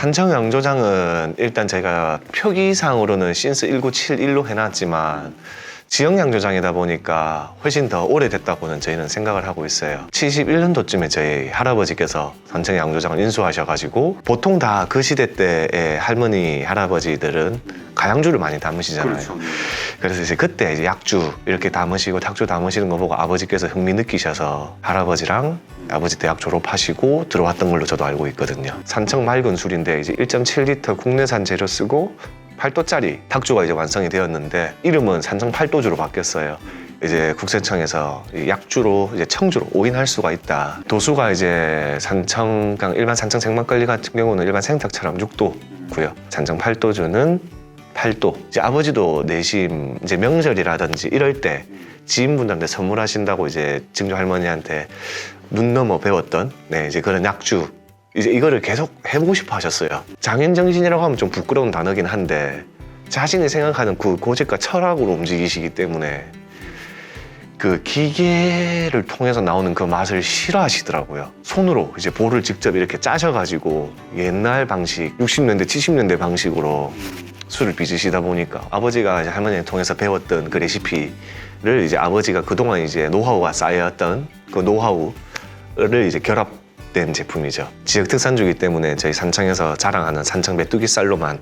산청 양조장은 일단 제가 표기상으로는 신스 1971로 해놨지만 지역 양조장이다 보니까 훨씬 더 오래됐다고는 저희는 생각을 하고 있어요. 71년도쯤에 저희 할아버지께서 산청 양조장을 인수하셔가지고 보통 다 그 시대 때의 할머니 할아버지들은 가양주를 많이 담으시잖아요. 그렇죠. 그래서 이제 그때 이제 약주 이렇게 담으시고 탁주 담으시는 거 보고 아버지께서 흥미 느끼셔서 할아버지랑 아버지 대학 졸업하시고 들어왔던 걸로 저도 알고 있거든요. 산청 맑은 술인데 이제 1.7리터 국내산 재료 쓰고 8도짜리 탁주가 이제 완성이 되었는데 이름은 산청 8도주로 바뀌었어요. 이제 국세청에서 이 약주로 이제 청주로 오인할 수가 있다. 도수가 이제 산청 그냥 일반 산청 생막걸리 같은 경우는 일반 생탁처럼 6도고요. 산청 8도주는 8도. 이제 아버지도 내심 이제 명절이라든지 이럴 때 지인분들한테 선물하신다고 이제 증조 할머니한테 눈 넘어 배웠던 네 이제 그런 약주 이제 이거를 계속 해보고 싶어 하셨어요. 장인 정신이라고 하면 좀 부끄러운 단어긴 한데 자신이 생각하는 그 고집과 철학으로 움직이시기 때문에 그 기계를 통해서 나오는 그 맛을 싫어하시더라고요. 손으로 이제 볼을 직접 이렇게 짜셔가지고 옛날 방식, 60년대, 70년대 방식으로 술을 빚으시다 보니까 아버지가 이제 할머니를 통해서 배웠던 그 레시피를 이제 아버지가 그동안 이제 노하우가 쌓였던 그 노하우를 이제 결합 된 제품이죠. 지역 특산주기 때문에 저희 산청에서 자랑하는 산청 메뚜기 쌀로만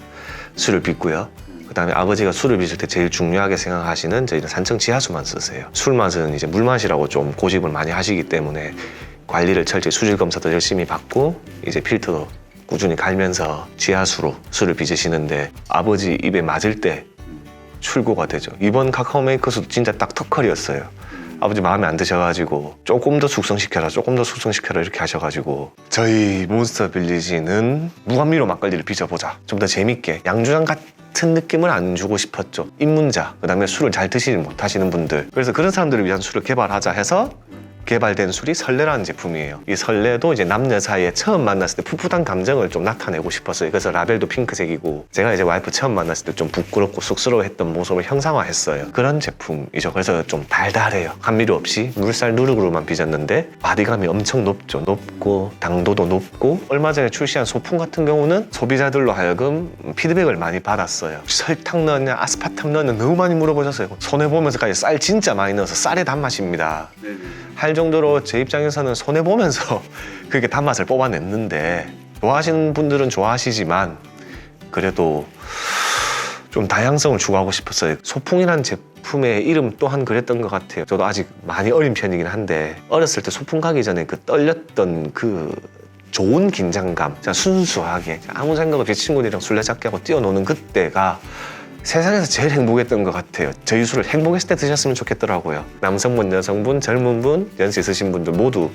술을 빚고요. 그다음에 아버지가 술을 빚을 때 제일 중요하게 생각하시는 저희는 산청 지하수만 쓰세요. 술 맛은 이제 물 맛이라고 좀 고집을 많이 하시기 때문에 관리를 철저히 수질 검사도 열심히 받고 이제 필터도 꾸준히 갈면서 지하수로 술을 빚으시는데 아버지 입에 맞을 때 출고가 되죠. 이번 카카오 메이커스도 진짜 딱 터컬이었어요. 아버지 마음에 안 드셔가지고 조금 더 숙성시켜라 조금 더 숙성시켜라 이렇게 하셔가지고 저희 몬스터 빌리지는 무감미로 막걸리를 빚어보자. 좀 더 재밌게 양주장 같은 느낌을 안 주고 싶었죠. 입문자 그 다음에 술을 잘 드시지 못하시는 분들. 그래서 그런 사람들을 위한 술을 개발하자 해서 개발된 술이 설레라는 제품이에요. 이 설레도 이제 남녀 사이에 처음 만났을 때 풋풋한 감정을 좀 나타내고 싶었어요. 그래서 라벨도 핑크색이고 제가 이제 와이프 처음 만났을 때 좀 부끄럽고 쑥스러워했던 모습을 형상화했어요. 그런 제품이죠. 그래서 좀 달달해요. 감미료 없이 물살 누룩으로만 빚었는데 바디감이 엄청 높죠. 높고 당도도 높고 얼마 전에 출시한 소품 같은 경우는 소비자들로 하여금 피드백을 많이 받았어요. 설탕 넣었냐 아스파탐 넣었냐 너무 많이 물어보셨어요. 손해 보면서까지 쌀 진짜 많이 넣어서 쌀의 단맛입니다. 할 정도로 제 입장에서는 손해 보면서 그렇게 단맛을 뽑아냈는데 좋아하시는 분들은 좋아하시지만 그래도 좀 다양성을 추구하고 싶었어요. 소풍이라는 제품의 이름 또한 그랬던 것 같아요. 저도 아직 많이 어린 편이긴 한데 어렸을 때 소풍 가기 전에 그 떨렸던 그 좋은 긴장감, 순수하게 아무 생각 없이 친구들이랑 술래잡기 하고 뛰어노는 그때가 세상에서 제일 행복했던 것 같아요. 저희 술을 행복했을 때 드셨으면 좋겠더라고요. 남성분, 여성분, 젊은 분, 연세 있으신 분들 모두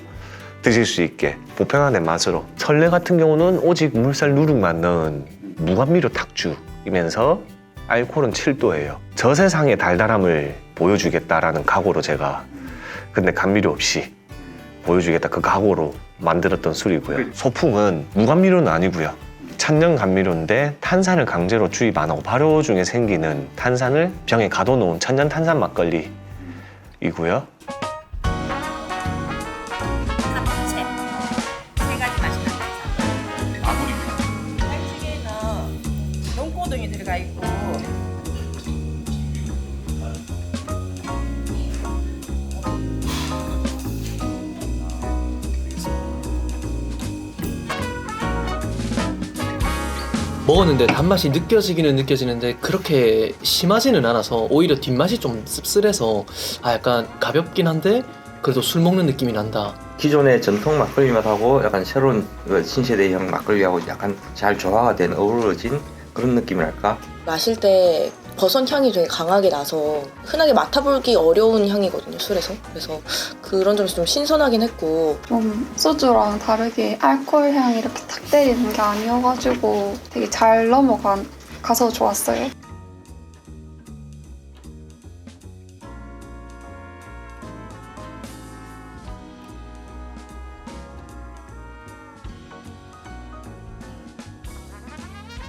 드실 수 있게 보편화된 맛으로. 설레 같은 경우는 오직 물살 누룩만 넣은 무감미료 탁주이면서 알코올은 7도예요. 저 세상의 달달함을 보여주겠다라는 각오로 제가 근데 감미료 없이 보여주겠다 그 각오로 만들었던 술이고요. 소풍은 무감미료는 아니고요. 천연 감미료인데 탄산을 강제로 주입 안 하고 발효 중에 생기는 탄산을 병에 가둬놓은 천연 탄산 막걸리이고요. 먹었는데 단맛이 느껴지기는 느껴지는데 그렇게 심하지는 않아서 오히려 뒷맛이 좀 씁쓸해서 아 약간 가볍긴 한데 그래도 술 먹는 느낌이 난다. 기존의 전통 막걸리 맛하고 약간 새로운 그 신세대형 막걸리하고 약간 잘 조화가 된 어우러진 그런 느낌이랄까? 마실 때 버섯 향이 되게 강하게 나서 흔하게 맡아보기 어려운 향이거든요 술에서 그래서 그런 점에서 좀 신선하긴 했고 좀 소주랑 다르게 알코올 향이 이렇게 탁 때리는 게 아니어가지고 되게 잘 넘어가서 좋았어요.